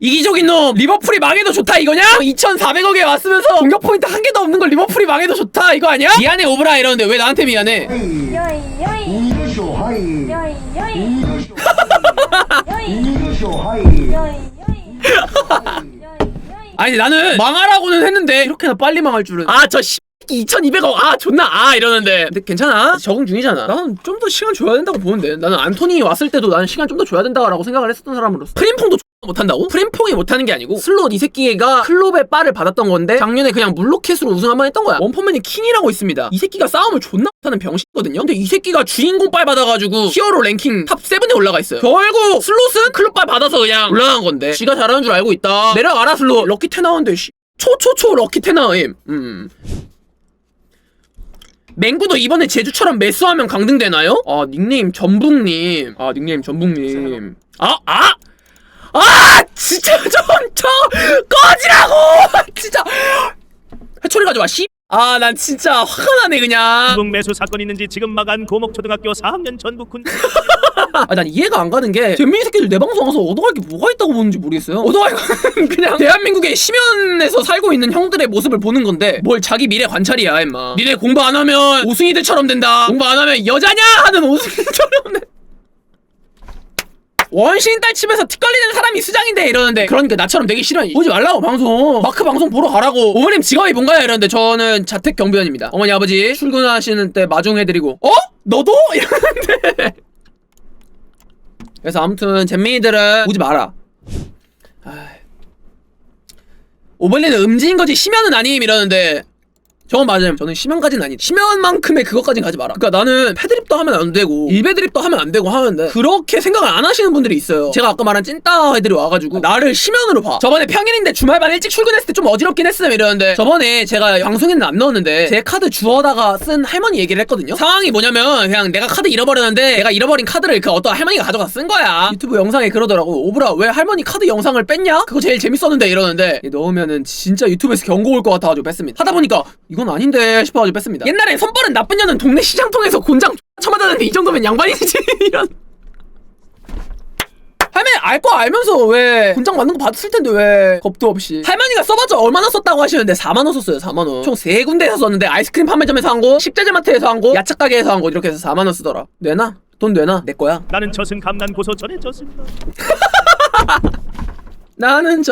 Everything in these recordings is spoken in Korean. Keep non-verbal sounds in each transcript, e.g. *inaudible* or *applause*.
이기적인 놈 리버풀이 망해도 좋다 이거냐? 어, 2,400억에 왔으면서 공격 포인트 한 개도 없는 걸 리버풀이 망해도 좋다 이거 아니야? 미안해 오브라 이러는데 왜 나한테 미안해? *laughs* 아니 나는 망하라고는 했는데 이렇게나 빨리 망할 줄은 아 저 씨. 2,200억 아 존나 아 이러는데. 근데 괜찮아? 적응 중이잖아. 나는 좀 더 시간 줘야 된다고 보는데. 나는 안토니 왔을 때도 나는 시간 좀 더 줘야 된다라고 생각을 했었던 사람으로서. 프림퐁도 못한다고? 프림퐁이 못하는 게 아니고 슬롯 이 새끼가 클롭의 바를 받았던 건데 작년에 그냥 물로켓으로 우승 한 번 했던 거야. 원펀맨이 킹이라고 있습니다. 이 새끼가 싸움을 존나 못하는 병신거든요? 근데 이 새끼가 주인공 빨 받아가지고 히어로 랭킹 탑 7에 올라가 있어요. 결국 슬롯은 클롭 빨 받아서 그냥 올라간 건데. 지가 잘하는 줄 알고 있다. 내려가라 슬롯. 럭키 테나운데 씨. 초초초 럭키 테나임. 음 맹구도 이번에 제주처럼 매수하면 강등되나요? 아 닉네임 전북님 아 닉네임 전북님 아 아! 아 진짜 좀저 꺼지라고 진짜 해초리 가져와 씨 아 난 진짜 화가 나네 그냥. 중국 매수 사건 있는지 지금 막안 고목 초등학교 4학년 전북 군. 아 난 이해가 안 가는 게 잼민이 새끼들 내 방송 와서 얻어갈 게 뭐가 있다고 보는지 모르겠어요. 얻어갈 거는 *laughs* 그냥 대한민국의 심연에서 살고 있는 형들의 모습을 보는 건데 뭘 자기 미래 관찰이야 임마. 니네 공부 안 하면 오승이들처럼 된다. 공부 안 하면 여자냐? 하는 오승이처럼 돼 원신 딸틱 걸리는 사람이 수장인데 이러는데 그러니까 나처럼 되기 싫어. 보지 말라고 방송. 마크 방송 보러 가라고. 어머님 직업이 뭔가요? 이러는데 저는 자택 경비원입니다. 어머니 아버지. 출근하시는 때 마중해드리고. 어? 너도? *laughs* 이러는데. 그래서 아무튼 잼민이들은 오지 마라. 오벌리는 음지인 거지. 심연은 아님. 이러는데 저건 맞음. 저는 심연까지는 아니. 심연만큼의 그것까진 가지 마라. 그러니까 나는 패드립도 하면 안 되고 일베드립도 하면 안 되고 하는데 그렇게 생각을 안 하시는 분들이 있어요. 제가 아까 말한 찐따 애들이 와가지고 나를 심연으로 봐. 저번에 평일인데 주말반 일찍 출근했을 때 좀 어지럽긴 했음 이러는데 저번에 제가 방송에는 안 넣었는데 제 카드 주워다가 쓴 할머니 얘기를 했거든요. 상황이 뭐냐면 그냥 내가 카드 잃어버렸는데 내가 잃어버린 카드를 그 어떤 할머니가 가져가 쓴 거야. 유튜브 영상에 그러더라고. 오브라 왜 할머니 카드 영상을 뺐냐? 그거 제일 재밌었는데 이러는데 넣으면은 진짜 유튜브에서 경고 올 것 같아가지고 뺐습니다. 하다 보니까 이건 아닌데 싶어가지고 뺐습니다. 옛날에 선발은 나쁜 년은 동네 시장 통해서 곤장 쳐맞았는데 이 정도면 양반이지. *laughs* 이런. 할머니 알 거 알면서 왜 곤장 맞는 거 봤을 텐데 왜 겁도 없이. 할머니가 써봤자 얼마나 썼다고 하시는데 4만원 썼어요 4만원. 총세 군데에서 썼는데 아이스크림 판매점에서 한곳 식자재마트에서 한곳 야채 가게에서 한곳 이렇게 해서 4만원 쓰더라. 내놔. 돈 내놔. 내 거야. 나는 저승 감난 고소 전에 졌습니다. *laughs* 나는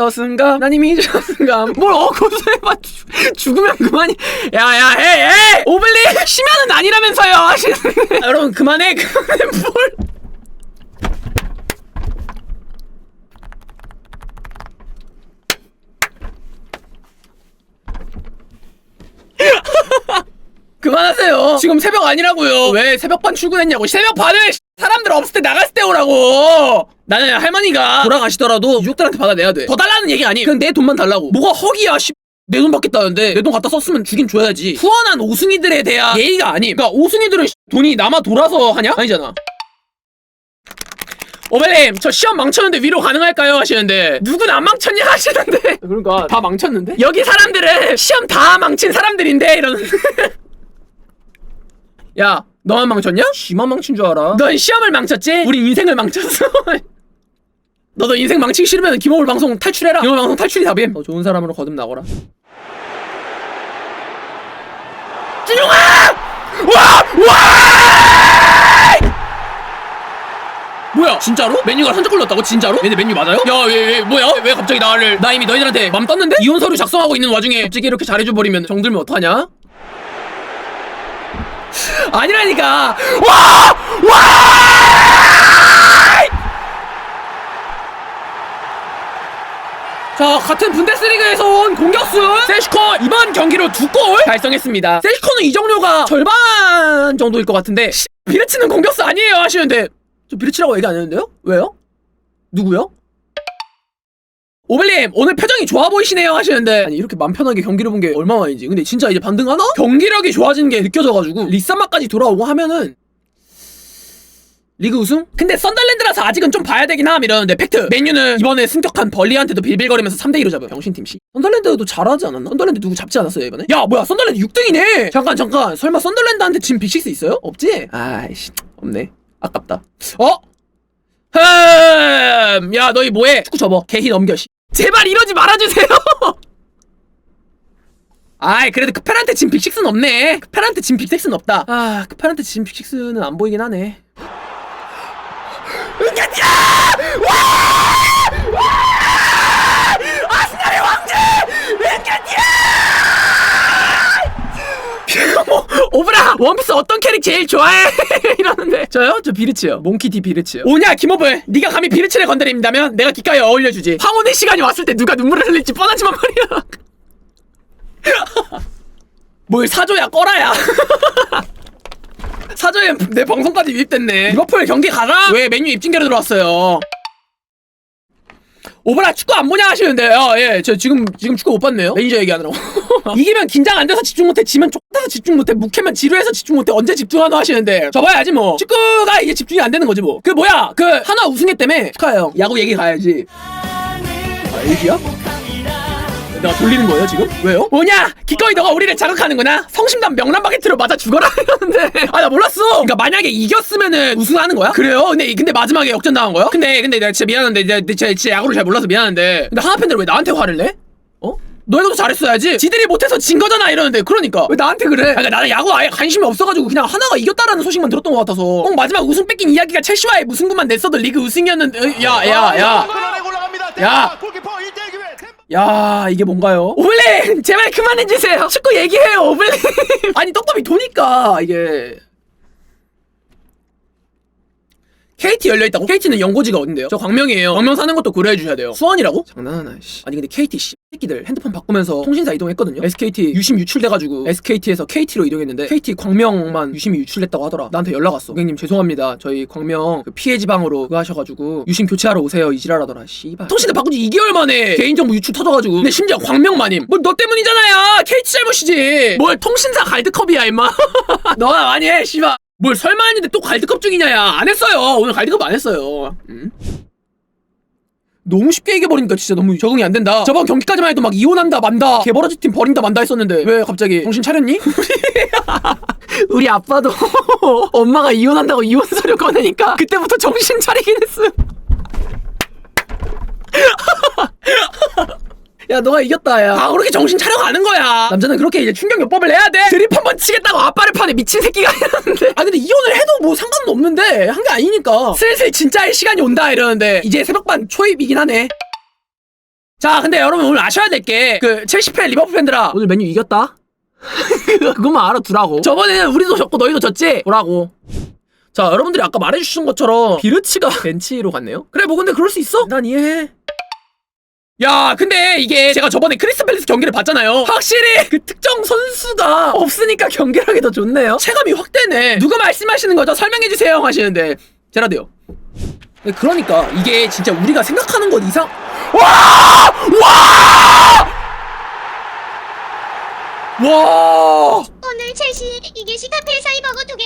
난 이미 저승감 뭘 어고서해봐 죽으면 그만이 야야 헤이 오블리 심연은 아니라면서요 하시는 여러분 그만해 그만해 뭘 *laughs* 그만하세요. 지금 새벽 아니라고요. 왜 새벽 반 출근했냐고. 새벽 반을 사람들 없을 때 나갔을 때 오라고. 나는 할머니가 돌아가시더라도 유족들한테 받아내야 돼. 더 달라는 얘기 아니. 그냥 내 돈만 달라고. 뭐가 허기야. 씨. 내 돈 받겠다는데 내 돈 갖다 썼으면 주긴 줘야지. 후원한 오승이들에 대한 예의가 아니. 그러니까 오승이들은 씨, 돈이 남아 돌아서 하냐? 아니잖아. 오벨님 저 시험 망쳤는데 위로 가능할까요? 하시는데 누군 안 망쳤냐 하시는데 그러니까 다 망쳤는데 여기 사람들은 시험 다 망친 사람들인데 이러는데 *laughs* 야, 너만 망쳤냐? 씨만 망친 줄 알아. 넌 시험을 망쳤지? 우린 인생을 망쳤어. *laughs* 너도 인생 망치기 싫으면 김호울 방송 탈출해라. 김호울 방송 탈출이 답임. 더 좋은 사람으로 거듭나거라. 준용아! 와! 와! 뭐야? 진짜로? 메뉴가 선적 걸렸다고? 진짜로? 얘네 메뉴 맞아요? 야, 왜, 왜, 뭐야? 왜 갑자기 나를 나 이미 너희들한테 맘 떴는데? 이혼 서류 작성하고 있는 와중에 갑자기 이렇게 잘해줘 버리면 정들면 어떡하냐? 아니라니까 와! 와! 자 같은 분데스리그에서 온 공격수 세슈코 이번 경기로 두 골 달성했습니다 세슈코는 이정료가 절반 정도일 것 같은데 씨, 비르치는 공격수 아니에요 하시는데 저 비르치라고 얘기 안 했는데요? 왜요? 누구요? 오벨님 오늘 표정이 좋아 보이시네요 하시는데 아니 이렇게 맘 편하게 경기를 본 게 얼마만이지 근데 진짜 이제 반등하나? 경기력이 좋아지는 게 느껴져가지고 리사마까지 돌아오고 하면은 리그 우승? 근데 썬덜랜드라서 아직은 좀 봐야 되긴 함 이러는데 팩트 맨유는 이번에 승격한 벌리한테도 빌빌거리면서 3대2로 잡아요 병신팀 씨 썬덜랜드도 잘하지 않았나? 썬덜랜드 누구 잡지 않았어요 이번에? 야 뭐야 썬덜랜드 6등이네 잠깐 잠깐 설마 썬덜랜드한테 지금 빅식스 있어요? 없지? 아이씨 없네 아깝다 어? 흠, 야 너희 뭐해? 축구 접어. 개히 넘겨. 씨. 제발 이러지 말아주세요. *laughs* 아이 그래도 크페란테 진 빅식스는 없네. 크페란테 진 빅식스는 없다. 아 크페란테 진 빅식스는 안 보이긴 하네. *gasps* 와! 와! 아스날의 왕자! 은견이야! 뭐, 오브라 원피스 어떤 캐릭 제일 좋아해? *laughs* 이러는데 저요? 저 비르치요 몽키디 비르치요 오냐 김오블 네가 감히 비르치를 건드린다면 내가 기가에 어울려주지 황혼의 시간이 왔을 때 누가 눈물을 흘릴지 뻔하지만 말이야 *laughs* 뭘 사줘야 꺼라야 *laughs* 사줘야 내 방송까지 유입됐네 리버풀 경기 가라? 왜 맨유 입징계로 들어왔어요 오브라 축구 안 보냐 하시는데요. 예, 저 지금 지금 축구 못 봤네요. 매니저 얘기하느라고. 이기면 긴장 안 돼서 집중 못해, 지면 쫓돼서 집중 못해, 묵해면 지루해서 집중 못해. 언제 집중하나 하시는데 저 봐야지 뭐. 축구가 이게 집중이 안 되는 거지 뭐. 그 뭐야, 그 하나 우승했다며 축하해요. 야구 얘기 가야지. 아, LG야? 내가 돌리는 거예요 지금? 왜요? 뭐냐? 기꺼이 너가 우리를 자극하는구나. 성심당 명란 바게트로 맞아 죽어라 *laughs* 이러는데 아 나 몰랐어. 그러니까 만약에 이겼으면은 우승하는 거야? 그래요? 근데 근데 마지막에 역전 당한 거야? 근데 근데 내가 진짜 미안한데 내가 진짜, 진짜 야구를 잘 몰라서 미안한데 근데 하나 팬들 왜 나한테 화를 내? 어? 너희도 잘했어야지. 지들이 못해서 진 거잖아 이러는데 그러니까 왜 나한테 그래? 그러니까 나는 야구 아예 관심이 없어가지고 그냥 하나가 이겼다라는 소식만 들었던 것 같아서. 꼭 마지막 우승 뺏긴 이야기가 첼시와의 무승부만 냈어도 리그 우승이었는데 야 야 야. 야. 야 이게 뭔가요? 오블린 제발 그만 해주세요 축구 얘기해요 오블린 *laughs* 아니 떡밥이 도니까 이게 KT 열려있다고? KT는 연고지가 어딘데요? 저 광명이에요. 광명 사는 것도 고려해 주셔야 돼요. 수원이라고? 장난하나 씨. 아니 근데 KT 씨. 새끼들 핸드폰 바꾸면서 통신사 이동했거든요? SKT 유심 유출돼가지고 SKT에서 KT로 이동했는데 KT 광명만 유심이 유출됐다고 하더라. 나한테 연락 왔어. 고객님 죄송합니다. 저희 광명 그 피해 지방으로 그거 하셔가지고 유심 교체하러 오세요. 이지랄하더라 씨발. 통신사 바꾼 지 2개월 만에 개인정보 유출 터져가지고. 근데 심지어 광명만임. 뭐 너 때문이잖아요. KT 잘못이지. 뭘 통신사 갈드컵이야 임마. *laughs* 너가 많이 해 씨발 뭘 설마 했는데 또 갈드컵 중이냐야. 안 했어요. 오늘 갈드컵 안 했어요. 음? 너무 쉽게 얘기해버리니까 진짜 너무 적응이 안 된다. 저번 경기까지만 해도 막 이혼한다 만다 개버러지 팀 버린다 만다 했었는데 왜 갑자기 정신 차렸니? *laughs* 우리 아빠도 *laughs* 엄마가 이혼한다고 이혼 서류 꺼내니까 그때부터 정신 차리긴 했어 *laughs* 야 너가 이겼다 야. 아 그렇게 정신 차려가는 거야? 남자는 그렇게 이제 충격요법을 내야 돼. 드립 한 번 치겠다고 아빠를 파네 미친 새끼가. *laughs* 이러는데. 아 근데 이혼을 해도 뭐 상관은 없는데 한 게 아니니까. 슬슬 진짜의 시간이 온다 이러는데. 이제 새벽반 초입이긴 하네. 자 근데 여러분 오늘 아셔야 될 게 그 첼시 팬 리버풀 팬들아. 오늘 메뉴 이겼다? *laughs* 그것만 알아두라고. 저번에는 우리도 졌고 너희도 졌지? 보라고. 자 여러분들이 아까 말해주신 것처럼 비르치가 *laughs* 벤치로 갔네요? 그래 뭐 근데 그럴 수 있어? 난 이해해 야 근데 이게 제가 저번에 크리스탈 팰리스 경기를 봤잖아요. 확실히 그 특정 선수가 없으니까 경기력이 더 좋네요. 체감이 확 되네. 누가 말씀하시는 거죠? 설명해주세요 하시는데. 제라드요. 네, 그러니까 이게 진짜 우리가 생각하는 것 이상. 와! 와! 와! 오늘 첼시 이기시 카페 사이버거 두 개.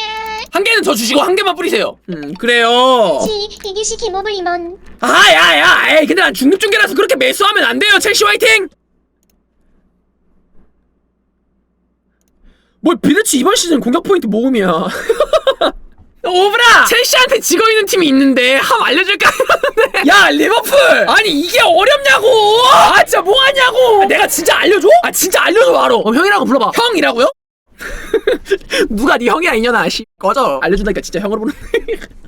한 개는 저 주시고 한 개만 뿌리세요. 음 그래요. 시 이기시 김오블 임원. 아야야 에이 근데 난 중립중계라서 그렇게 매수하면 안 돼요 첼시 화이팅! 뭘 비르치 이번 시즌 공격 포인트 모음이야. *laughs* 오브라! 첼시한테 지고 있는 팀이 있는데 함 알려줄까? 했는데 *laughs* 야 리버풀! 아니 이게 어렵냐고! 아 진짜 뭐하냐고! 아, 내가 진짜 알려줘? 아 진짜 알려줘 바로! 어, 형이라고 불러봐. 형이라고요? *laughs* 누가 네 형이야 이년아 씨. 꺼져. 알려준다니까 진짜 형으로 부르네 *laughs*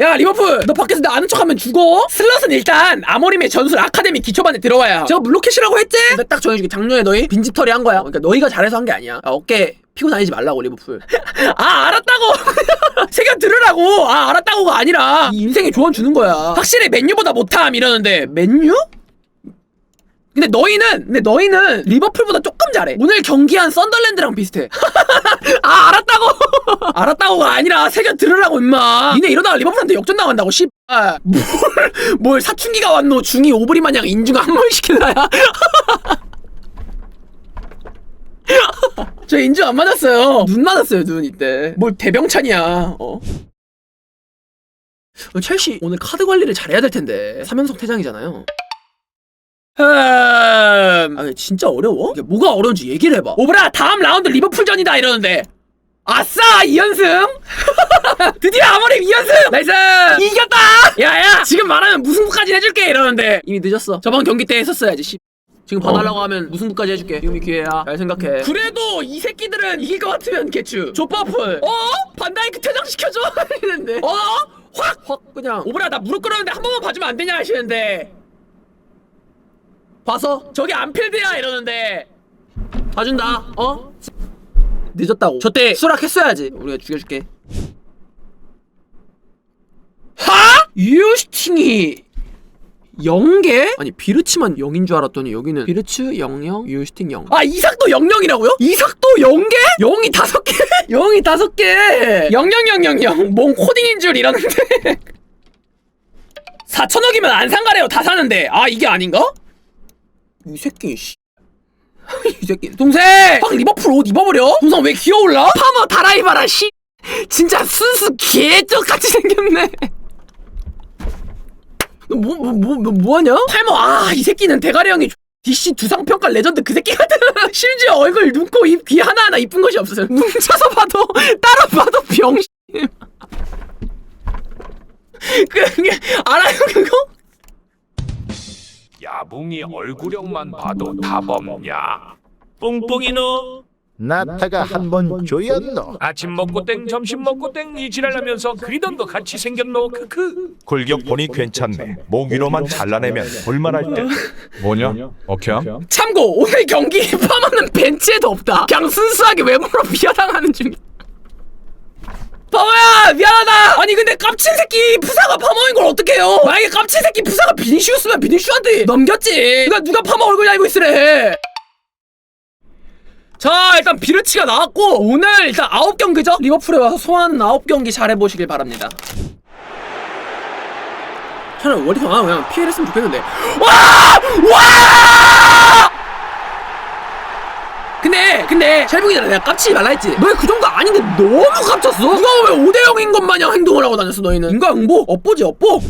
야 리버풀! 너 밖에서 나 아는 척하면 죽어? 슬럿은 일단 아모림의 전술 아카데미 기초반에 들어와야. 제가 물로켓이라고 했지? 근데 딱 정해주게. 작년에 너희 빈집털이 한 거야. 그러니까 너희가 잘해서 한 게 아니야. 아, 어깨 피고 다니지 말라고 리버풀. *laughs* 아 알았다고! 새겨 들으라고! 아 알았다고가 아니라. 이 인생에 조언 주는 거야. 확실히 맨유보다 못함 이러는데. 맨유? 근데 너희는 근데 너희는 리버풀보다 조금 잘해. 오늘 경기한 썬더랜드랑 비슷해. *laughs* 아 알았다고. *laughs* 알았다고가 아니라 새겨 들으라고 임마. 니네 이러다가 리버풀한테 역전 당한다고 씨. 아, 뭘, 뭘 사춘기가 왔노. 중이 오브리 마냥 인중 한번 시킬라야. *laughs* 저 인중 안 맞았어요. 눈 맞았어요 눈 이때. 뭘 대병찬이야 어? 어, 첼시 오늘 카드 관리를 잘해야 될 텐데. 3연속 퇴장이잖아요 음... 아 진짜 어려워? 이게 뭐가 어려운지 얘기를 해봐. 오브라 다음 라운드 리버풀전이다 이러는데. 아싸 2연승? *laughs* 드디어 아모림 2연승! 나이스! 이겼다! 야야 지금 말하면 무승부까지 해줄게 이러는데. 이미 늦었어. 저번 경기 때 했었어야지 씨. 지금 봐달라고 하면 무승부까지 해줄게. 지금이 기회야. 잘 생각해. 그래도 이 새끼들은 이길 것 같으면 개추. 조퍼플 어? 반다이크 퇴장시켜줘? *laughs* 이랬는데. 어? 확! 확 그냥. 오브라 나 무릎 꿇었는데 한 번만 봐주면 안 되냐 하시는데 봐서 저기 안필드야 이러는데 봐준다 어? 늦었다고 저때 수락했어야지 우리가 죽여줄게 하? 유스팅이 0개? 아니 비르치만 0인 줄 알았더니 여기는 비르츠 00 유스팅 0. 아 이삭도 00이라고요? 이삭도 0개? 0이 5개? 0이 5개 00000뭔 코딩인 줄 이러는데 *laughs* 4천억이면 안 상가래요 다 사는데 아 이게 아닌가? 이 새끼 씨. *laughs* 이 새끼 동생 확 리버풀 옷 입어버려 동생 왜 귀여울라? 파머 다라이바라 씨 진짜 순수 개떡같이 생겼네 *laughs* 뭐뭐뭐 뭐 뭐 하냐? 팔머 아이 새끼는 대가리 형이 DC 두상평가 레전드 그 새끼 같은 *laughs* 심지어 얼굴 눈, 코, 입, 귀 하나하나 이쁜 것이 없어요 뭉쳐서 봐도 따라 봐도 병신 그게 알아요 그거? 야붕이 얼굴형만 봐도 답 없냐? 뽕뽕이 너 나타가 한번 조였노 아침 먹고 땡, 점심 먹고 땡, 이 지랄하면서 그리던 거 같이 생겼노, 크크. 골격 보니 괜찮네. 목 위로만 잘라내면 볼만할 듯. 뭐냐? 어케함? 참고 오늘 경기 *laughs* 파마는 벤치에도 없다. 그냥 순수하게 외모로 *laughs* 비하당하는 중이야. 미안하다. 아니 근데 깝친 새끼 푸사가 파마인 걸 어떡해요? 만약에 깝친 새끼 푸사가 비니슈였으면 비니슈한테 넘겼지. 누가 누가 파마 얼굴 알고 있으래. 자 일단 비르치가 나왔고 오늘 일단 아홉 경기죠 리버풀에 와서 소환 아홉 경기 잘해보시길 바랍니다. 차라리 월드컵 안 하고 그냥 피해를 했으면 좋겠는데 와! 와! 근데 근데 전에 내가 깝치지 말라 했지. 너희 그 정도 아닌데 너무 깝쳤어? 누가 왜 5대0인 것 마냥 행동을 하고 다녔어 너희는? 인과응보? 업보지 업보?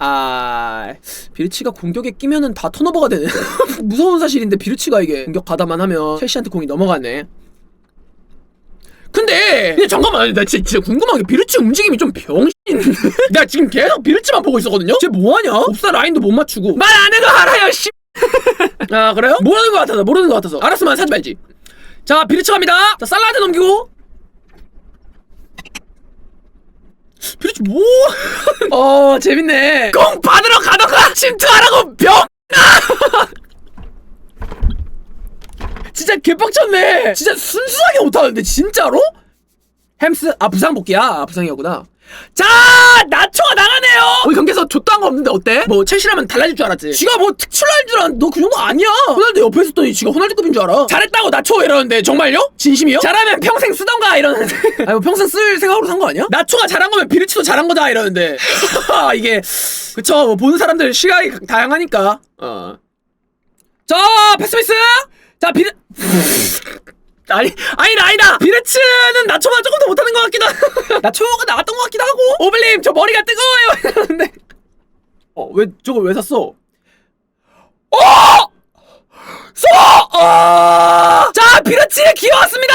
아 비르치가 공격에 끼면은 다 턴오버가 되네. *laughs* 무서운 사실인데 비르치가 이게 공격 가다만 하면 첼시한테 공이 넘어가네. 근데 근데 잠깐만 나 진짜, 진짜 궁금한 게 비르치 움직임이 좀 병신인데? *laughs* 나 지금 계속 비르치만 보고 있었거든요? 쟤 뭐하냐? 옵사 라인도 못 맞추고. 말 안 해도 알아요 씨. *laughs* 아 그래요? 모르는 것 같아서 모르는 것 같아서 알았으면 사지 말지 자 비르치 갑니다 자 살라한테 넘기고 비르치 뭐? *laughs* 어 재밌네 공 받으러 가던가 침투하라고 병 *laughs* 진짜 개빡쳤네. 진짜 순수하게 못하는데 진짜로? 햄스 아 부상 복귀야. 아, 부상이었구나. 자 나초가 나가네요. 우리 경기에서 줬다한 거 없는데 어때? 뭐 첼시라면 달라질 줄 알았지. 지가 뭐 특출날 줄 알았는데 너 그 정도 아니야. 호날두 옆에 있었더니 지가 호날두급인 줄 알아. 잘했다고 나초 이러는데 정말요? 진심이요? 잘하면 평생 쓰던가 이러는데. *laughs* 아니 뭐 평생 쓸 생각으로 산 거 아니야? 나초가 잘한 거면 비르치도 잘한 거다 이러는데. *laughs* 이게 그쵸. 뭐 보는 사람들 시각이 다양하니까. 어. 자 패스미스 자 비르 *laughs* 아니 아니다 아니다 비르츠는 나초보다 조금 더 하고 나 초가 나갔던 것 같기도 하고. 오블림 저 머리가 뜨거워요. *laughs* 이러는데. 어왜 저걸 왜 샀어? 어! 쏘! 어! 자 비르치의 기회 왔습니다!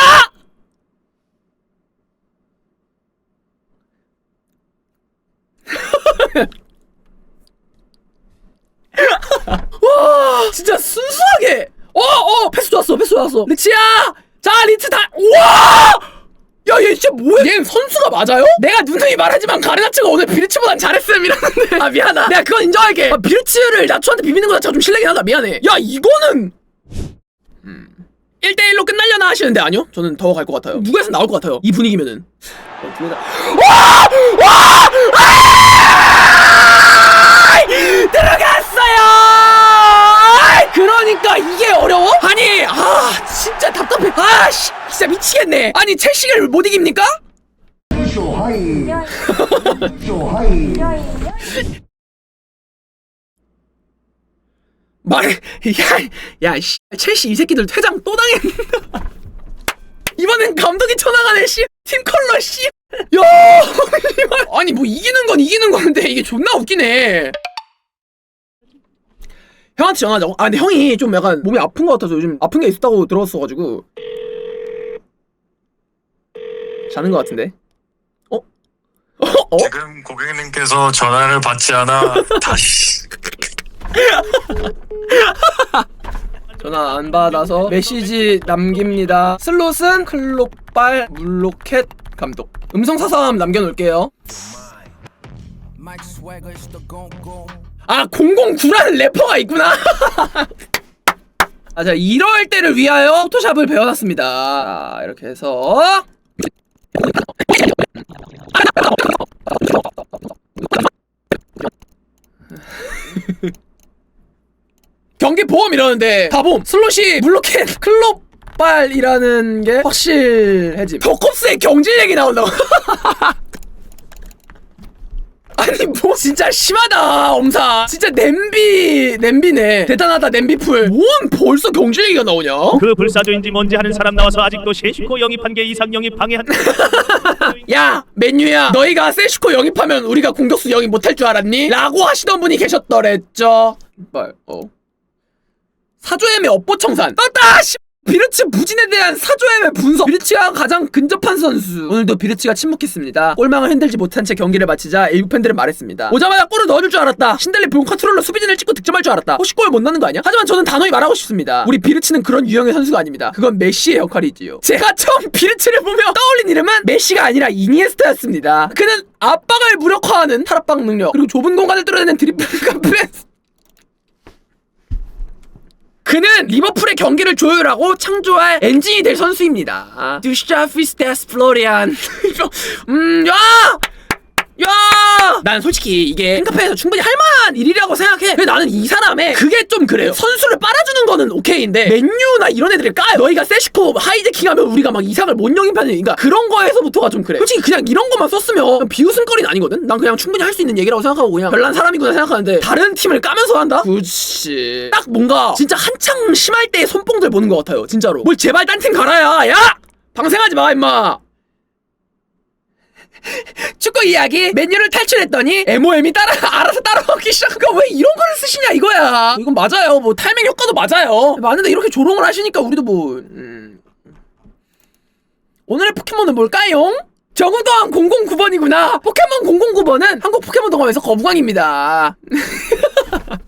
와 진짜 순수하게. 어어 패스 좋았어 패스 좋았어. 리치야 자 리치 다 우와 야 얘 진짜 뭐야 얘 선수가 맞아요? 내가 누누이 말하지만 가르나츠가 오늘 비르치보단 잘했음 이러는데. 아 미안하다. 내가 그건 인정할게. 아, 비르치를 나초한테 비비는 거 자체가 좀 실례긴 하다. 미안해. 야 이거는! 음. 1대1로 끝날려나 하시는데 아니요? 저는 더 갈 것 같아요. 누가 해서 나올 것 같아요? 이 분위기면은. 어, 둘 다- 와! 와! 아! 들어갔어요! 그러니까 이게 어려워? 아니, 아, 진짜 답답해. 아, 씨, 진짜 미치겠네. 아니, 첼시를 못 이깁니까? 말해, 야, 야, 씨, 첼시 이 새끼들 퇴장 또 당했다. 이번엔 감독이 쳐나가네, 씨. 팀 컬러, 씨. 야, *laughs* 씨발. 아니, 뭐 이기는 건 이기는 건데 이게 존나 웃기네. 형한테 전화하자고? 아 근데 형이 좀 약간 몸이 아픈 것 같아서 요즘 아픈 게 있었다고 들었어가지고 자는 것 같은데 어? 어? *laughs* 어? 지금 고객님께서 전화를 받지 않아 다시 *laughs* 전화 안 받아서 메시지 남깁니다 슬롯은 클록발 물로켓 감독 음성 사서함 남겨놓을게요 아 009라는 래퍼가 있구나 *laughs* 아, 자, 이럴 때를 위하여 포토샵을 배워놨습니다. 자, 이렇게 해서. *laughs* 경기 보험 이러는데 다봄 슬롯이 물로켓 클럽발이라는 게 확실해짐 더컵스의 경질 얘기 나온다고 *laughs* 아니 뭐 진짜 심하다 엄사. 진짜 냄비 냄비네. 대단하다 냄비풀. 뭔 벌써 경질 얘기가 나오냐? 그 불사조인지 뭔지 하는 사람 나와서 아직도 셰슈코 영입한 게 이상 영입 방해한 *laughs* 야 맨유야. 너희가 세슈코 영입하면 우리가 공격수 영입 못할 줄 알았니? 라고 하시던 분이 계셨더랬죠. 말 어. 사조엠의 업보청산. 떴다 씨 비르츠 부진에 대한 사조엠의 분석. 비르츠가 가장 근접한 선수. 오늘도 비르츠가 침묵했습니다. 골망을 흔들지 못한 채 경기를 마치자 일부 팬들은 말했습니다. 오자마자 골을 넣어줄 줄 알았다. 신델리 본 컨트롤러 수비진을 찍고 득점할 줄 알았다. 혹시 골 못 넣는 거 아니야? 하지만 저는 단호히 말하고 싶습니다. 우리 비르츠는 그런 유형의 선수가 아닙니다. 그건 메시의 역할이지요. 제가 처음 비르츠를 보며 떠올린 이름은 메시가 아니라 이니에스타였습니다. 그는 압박을 무력화하는 탈압박 능력 그리고 좁은 공간을 뚫어내는 드리블과 *laughs* 프레스 그는 리버풀의 경기를 조율하고 창조할 엔진이 될 선수입니다. 두샤피스테스 플로리안. *laughs* 음, 야! 야! 난 솔직히 이게 팬카페에서 충분히 할 만한 일이라고 생각해. 근데 나는 이 사람의 그게 좀 그래요. 선수를 빨아주는 거는 오케이인데 맨유나 이런 애들을 까요. 너희가 세시코 하이제킹하면 우리가 막 이상을 못 영입하는 그러니까 그런 거에서부터가 좀 그래. 솔직히 그냥 이런 것만 썼으면 비웃음거리는 아니거든. 난 그냥 충분히 할 수 있는 얘기라고 생각하고 그냥 별난 사람이구나 생각하는데 다른 팀을 까면서 한다? 그치. 딱 뭔가 진짜 한창 심할 때의 손뽕들 보는 것 같아요. 진짜로. 뭘 제발 딴 팀 가라야. 야! 방생하지 마 임마. 축구 이야기 맨유를 탈출했더니 MOM이 따라 알아서 따라오기 시작하니까 왜 이런 거를 쓰시냐 이거야. 이건 맞아요. 뭐 타이밍 효과도 맞아요. 맞는데 이렇게 조롱을 하시니까 우리도 뭐 음. 오늘의 포켓몬은 뭘까요? 정우도한 009번이구나. 포켓몬 009번은 한국 포켓몬 동화에서 거부광입니다. *laughs*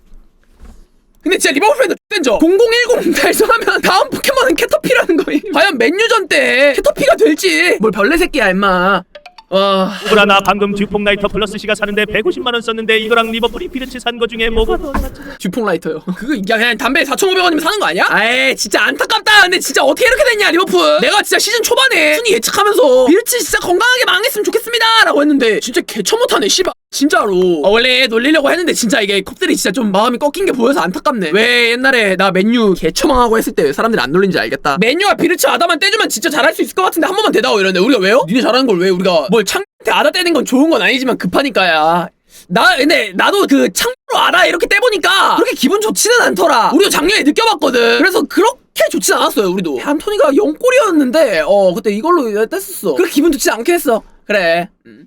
근데 진짜 리버풀 팬도 X된죠 0010 달성하면 다음 포켓몬은 캐터피라는 거임. 과연 맨유전 때 캐터피가 될지. 뭘 별내 새끼야 임마 와 브라나 방금 듀폭 라이터 플러스 C가 사는데 150만 원 썼는데 이거랑 리버풀이 비르츠 산거 중에 뭐가 더 낫지? 듀퐁 라이터요. 그거 야 그냥 담배 4,500원이면 사는 거 아니야? 아이 진짜 안타깝다. 근데 진짜 어떻게 이렇게 됐냐 리버풀. 내가 진짜 시즌 초반에 순위 예측하면서 비르치 진짜 건강하게 망했으면 좋겠습니다라고 했는데 진짜 개처 못하네 씨발. 진짜로. 어, 원래 놀리려고 했는데 진짜 이게 컵들이 진짜 좀 마음이 꺾인 게 보여서 안타깝네. 왜 옛날에 나 맨유 개처망하고 했을 때왜 사람들이 안 놀린지 알겠다. 맨유와 비르츠 아다만 떼주면 진짜 잘할 수 있을 것 같은데 한 번만 대다오 이러는데 우리가 왜요? 니네 잘하는 걸 왜 우리가 뭘 창한테 아다 떼는 건 좋은 건 아니지만 급하니까야. 나 근데 나도 그 창으로 알아 이렇게 떼보니까 그렇게 기분 좋지는 않더라. 우리도 작년에 느껴봤거든. 그래서 그렇게 좋진 않았어요 우리도. 안토니가 0골이었는데 어 그때 이걸로 뗐었어. 그렇게 기분 좋지 않게 했어. 그래. 음.